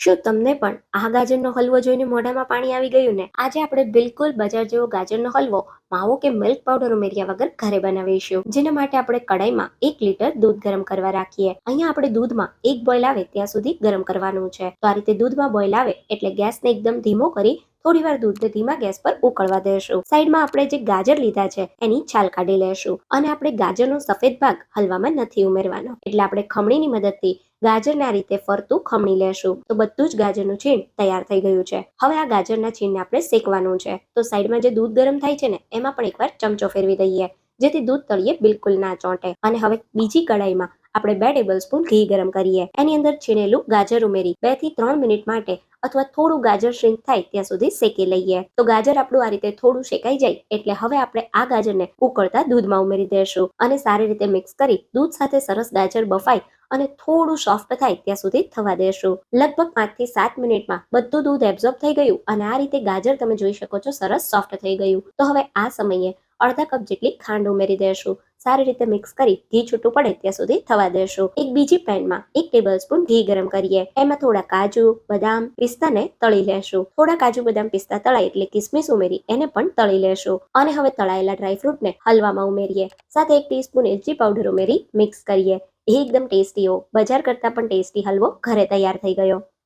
શું તમને પણ આ ગાજરનો હલવો જોઈને મોઢામાં પાણી આવી ગયું ને? આજે આપણે બિલકુલ બજાર જેવો ગાજરનો હલવો, માવો કે મિલ્ક પાવડર ઉમેર્યા વગર ઘરે બનાવીશું. જેના માટે આપણે કડાઈમાં એક લીટર દૂધ ગરમ કરવા રાખીએ. અહીંયા આપણે દૂધમાં એક બોઇલ આવે ત્યાં સુધી ગરમ કરવાનું છે. તો આ રીતે દૂધમાં બોઇલ આવે એટલે ગેસને એકદમ ધીમો કરી થોડી વાર દૂધને ધીમા ગેસ પર ઉકળવા દેશું. સાઈડમાં આપણે જે ગાજર લીધા છે, એની છાલ કાઢી લેશું અને આપણે ગાજરનો સફેદ ભાગ હલવામાં નથી ઉમેરવાનો. એટલે આપણે ખમણીની મદદથી ગાજરને રીતે ફરતું ખમણી લેશું. તો બધું જ ગાજરનું છીણ તૈયાર થઈ ગયું છે. હવે આ ગાજરના છીણને આપણે શેકવાનું છે. તો સાઈડમાં જે દૂધ ગરમ થાય છે ને, એમાં પણ એકવાર ચમચો ફેરવી દઈએ, જેથી દૂધ તળિયે બિલકુલ ના ચોંટે. અને હવે બીજી કડાઈમાં આપણે બે ટેબલ સ્પૂન ઘી ગરમ કરીએ. એની અંદર છીણેલું ગાજર ઉમેરી બેથી ત્રણ મિનિટ માટે અથવા થોડું ગાજર શ્રિંક થાય ત્યાં સુધી શેકી લઈએ. તો ગાજર આપણું આ રીતે થોડું શેકાઈ જાય એટલે હવે આપણે આ ગાજરને ઉકળતા દૂધમાં ઉમેરી દઈશું અને સારી રીતે મિક્સ કરી દૂધ સાથે સરસ ગાજર બફાય અને થોડું સોફ્ટ થાય ત્યાં સુધી થવા દેશું. લગભગ પાંચથી સાત મિનિટમાં બધું દૂધ એબ્ઝોર્બ થઈ ગયું અને આ રીતે ગાજર તમે જોઈ શકો છો સરસ સોફ્ટ થઈ ગયું. તો હવે આ સમયે અડધા કપ જેટલી ખાંડ ઉમેરી દેશું. સારી રીતે મિક્સ કરી ઘી છૂટું પડે ત્યાં સુધી થવા દેશું. એક બીજી પેનમાં એક ટેબલ સ્પૂન ઘી ગરમ કરીએ. એમાં થોડા કાજુ, બદામ, પિસ્તાને તળી લેશું. થોડા કાજુ, બદામ, પિસ્તા તળાય એટલે કિસમિસ ઉમેરી એને પણ તળી લેશું. અને હવે તળાયેલા ડ્રાયફ્રૂટને હલવામાં ઉમેરીએ. સાથે એક ટીસ્પૂન એલચી પાવડર ઉમેરી મિક્સ કરીએ. એ એકદમ ટેસ્ટી હો બજાર કરતાં પણ ટેસ્ટી હલવો ઘરે તૈયાર થઈ ગયો.